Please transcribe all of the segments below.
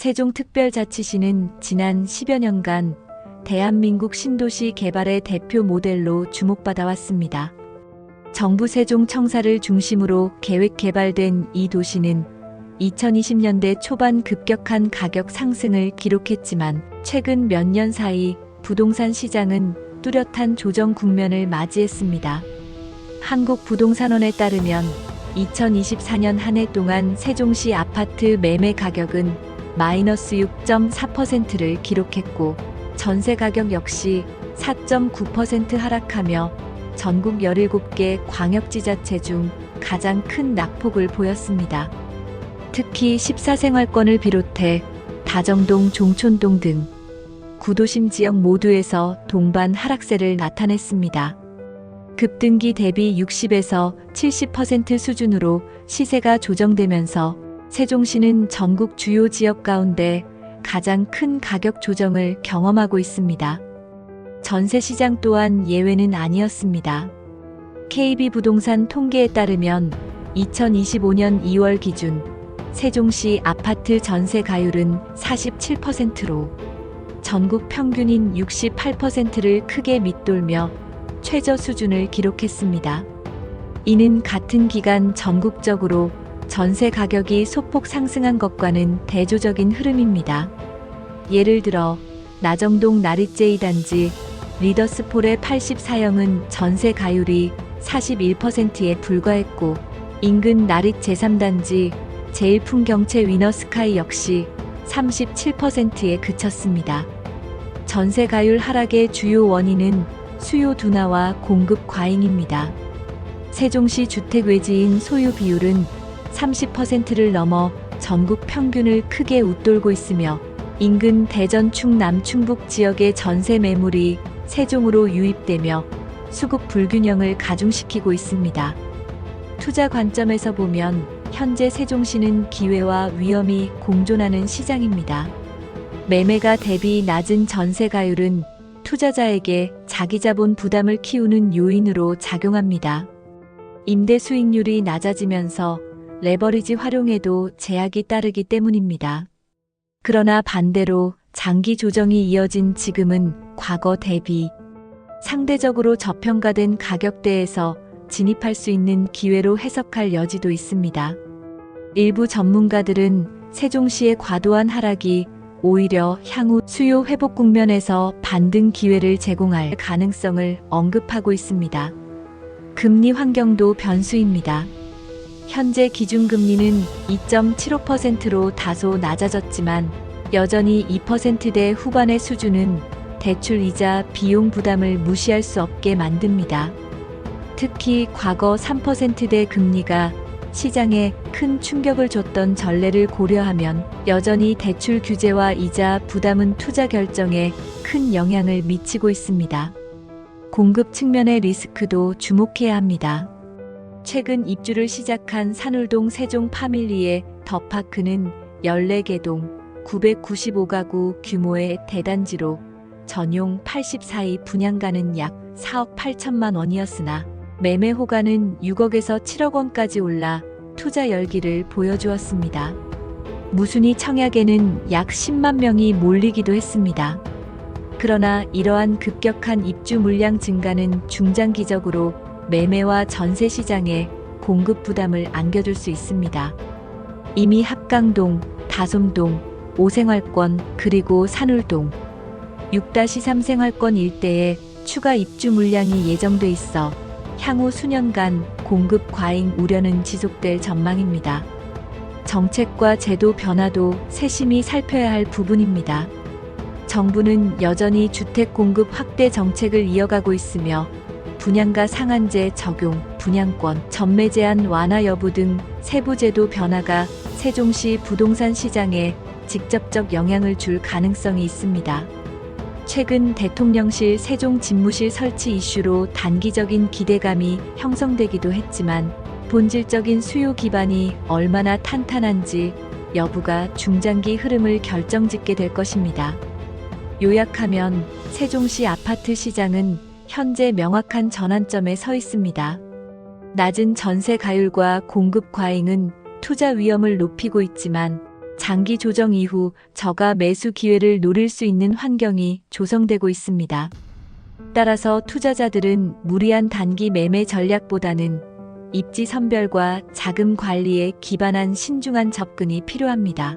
세종특별자치시는 지난 10여 년간 대한민국 신도시 개발의 대표 모델로 주목받아 왔습니다. 정부 세종 청사를 중심으로 계획 개발된 이 도시는 2020년대 초반 급격한 가격 상승을 기록했지만 최근 몇 년 사이 부동산 시장은 뚜렷한 조정 국면을 맞이했습니다. 한국부동산원에 따르면 2024년 한 해 동안 세종시 아파트 매매 가격은 마이너스 6.4%를 기록했고 전세 가격 역시 4.9% 하락하며 전국 17개 광역지자체 중 가장 큰 낙폭을 보였습니다. 특히 14생활권을 비롯해 다정동, 종촌동 등 구도심 지역 모두에서 동반 하락세를 나타냈습니다. 급등기 대비 60에서 70% 수준으로 시세가 조정되면서 세종시는 전국 주요 지역 가운데 가장 큰 가격 조정을 경험하고 있습니다. 전세 시장 또한 예외는 아니었습니다. KB 부동산 통계에 따르면 2025년 2월 기준 세종시 아파트 전세 가율은 47%로 전국 평균인 68%를 크게 밑돌며 최저 수준을 기록했습니다. 이는 같은 기간 전국적으로 전세 가격이 소폭 상승한 것과는 대조적인 흐름입니다. 예를 들어 나정동 나리제이 단지 리더스폴의 84형은 전세 가율이 41%에 불과했고 인근 나릿 제3단지 제일풍경채 위너스카이 역시 37%에 그쳤습니다. 전세 가율 하락의 주요 원인은 수요 둔화와 공급 과잉입니다. 세종시 주택 외지인 소유 비율은 30%를 넘어 전국 평균을 크게 웃돌고 있으며 인근 대전 충남 충북 지역의 전세 매물이 세종으로 유입되며 수급 불균형을 가중시키고 있습니다. 투자 관점에서 보면 현재 세종시는 기회와 위험이 공존하는 시장입니다. 매매가 대비 낮은 전세 가율은 투자자에게 자기 자본 부담을 키우는 요인으로 작용합니다. 임대 수익률이 낮아지면서 레버리지 활용에도 제약이 따르기 때문입니다. 그러나 반대로 장기 조정이 이어진 지금은 과거 대비 상대적으로 저평가된 가격대에서 진입할 수 있는 기회로 해석할 여지도 있습니다. 일부 전문가들은 세종시의 과도한 하락이 오히려 향후 수요 회복 국면에서 반등 기회를 제공할 가능성을 언급하고 있습니다. 금리 환경도 변수입니다. 현재 기준금리는 2.75%로 다소 낮아졌지만 여전히 2%대 후반의 수준은 대출 이자 비용 부담을 무시할 수 없게 만듭니다. 특히 과거 3%대 금리가 시장에 큰 충격을 줬던 전례를 고려하면 여전히 대출 규제와 이자 부담은 투자 결정에 큰 영향을 미치고 있습니다. 공급 측면의 리스크도 주목해야 합니다. 최근 입주를 시작한 산울동 세종 파밀리의 더파크는 14개 동 995가구 규모의 대단지로 전용 84이 분양가는 약 4억 8천만 원이었으나 매매 호가는 6억에서 7억 원까지 올라 투자 열기를 보여주었습니다. 무순이 청약에는 약 10만 명이 몰리기도 했습니다. 그러나 이러한 급격한 입주 물량 증가는 중장기적으로 매매와 전세 시장에 공급 부담을 안겨줄 수 있습니다. 이미 합강동, 다솜동, 오생활권 그리고 산울동 6-3 생활권 일대에 추가 입주 물량이 예정돼 있어 향후 수년간 공급 과잉 우려는 지속될 전망입니다. 정책과 제도 변화도 세심히 살펴야 할 부분입니다. 정부는 여전히 주택 공급 확대 정책을 이어가고 있으며 분양가 상한제 적용, 분양권, 전매 제한 완화 여부 등 세부 제도 변화가 세종시 부동산 시장에 직접적 영향을 줄 가능성이 있습니다. 최근 대통령실 세종 집무실 설치 이슈로 단기적인 기대감이 형성되기도 했지만 본질적인 수요 기반이 얼마나 탄탄한지 여부가 중장기 흐름을 결정짓게 될 것입니다. 요약하면 세종시 아파트 시장은 현재 명확한 전환점에 서 있습니다. 낮은 전세 가율과 공급 과잉은 투자 위험을 높이고 있지만 장기 조정 이후 저가 매수 기회를 노릴 수 있는 환경이 조성되고 있습니다. 따라서 투자자들은 무리한 단기 매매 전략보다는 입지 선별과 자금 관리에 기반한 신중한 접근이 필요합니다.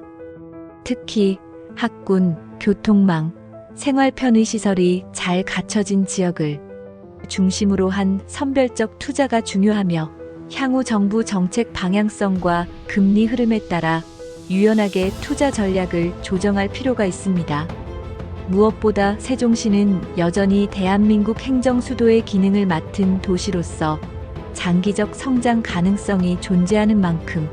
특히 학군, 교통망, 생활 편의 시설이 잘 갖춰진 지역을 중심으로 한 선별적 투자가 중요하며 향후 정부 정책 방향성과 금리 흐름에 따라 유연하게 투자 전략을 조정할 필요가 있습니다. 무엇보다 세종시는 여전히 대한민국 행정 수도의 기능을 맡은 도시로서 장기적 성장 가능성이 존재하는 만큼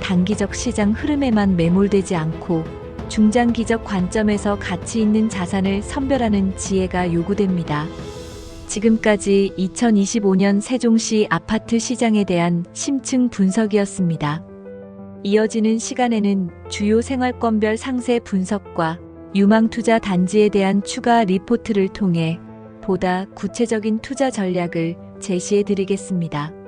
단기적 시장 흐름에만 매몰되지 않고 중장기적 관점에서 가치 있는 자산을 선별하는 지혜가 요구됩니다. 지금까지 2025년 세종시 아파트 시장에 대한 심층 분석이었습니다. 이어지는 시간에는 주요 생활권별 상세 분석과 유망투자 단지에 대한 추가 리포트를 통해 보다 구체적인 투자 전략을 제시해 드리겠습니다.